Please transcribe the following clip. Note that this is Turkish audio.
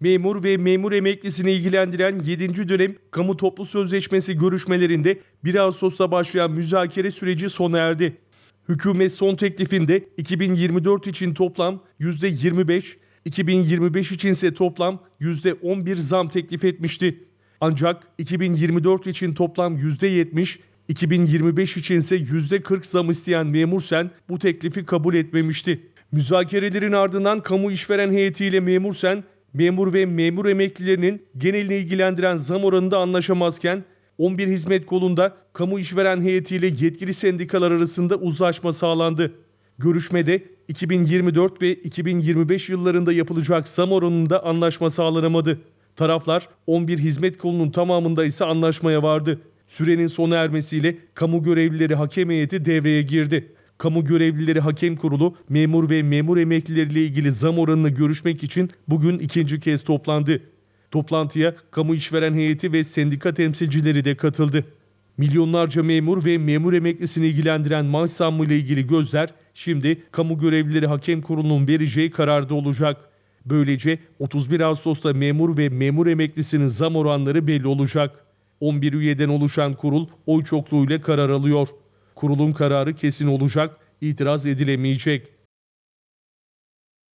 Memur ve memur emeklisini ilgilendiren 7. dönem kamu toplu sözleşmesi görüşmelerinde 1 Ağustos'ta başlayan müzakere süreci sona erdi. Hükümet son teklifinde 2024 için toplam %25, 2025 için ise toplam %11 zam teklif etmişti. Ancak 2024 için toplam %70, 2025 için ise %40 zam isteyen memur sen bu teklifi kabul etmemişti. Müzakerelerin ardından kamu işveren heyetiyle memur sen, memur ve memur emeklilerinin genelini ilgilendiren zam oranında anlaşamazken 11 hizmet kolunda kamu işveren heyetiyle yetkili sendikalar arasında uzlaşma sağlandı. Görüşmede 2024 ve 2025 yıllarında yapılacak zam oranında anlaşma sağlanamadı. Taraflar 11 hizmet kolunun tamamında ise anlaşmaya vardı. Sürenin sona ermesiyle kamu görevlileri hakem heyeti devreye girdi. Kamu görevlileri hakem kurulu memur ve memur emeklileriyle ilgili zam oranını görüşmek için bugün ikinci kez toplandı. Toplantıya kamu işveren heyeti ve sendika temsilcileri de katıldı. Milyonlarca memur ve memur emeklisini ilgilendiren maaş zammı ile ilgili gözler şimdi kamu görevlileri hakem kurulunun vereceği kararda olacak. Böylece 31 Ağustos'ta memur ve memur emeklisinin zam oranları belli olacak. 11 üyeden oluşan kurul oy çokluğuyla karar alıyor. Kurulun kararı kesin olacak, itiraz edilemeyecek.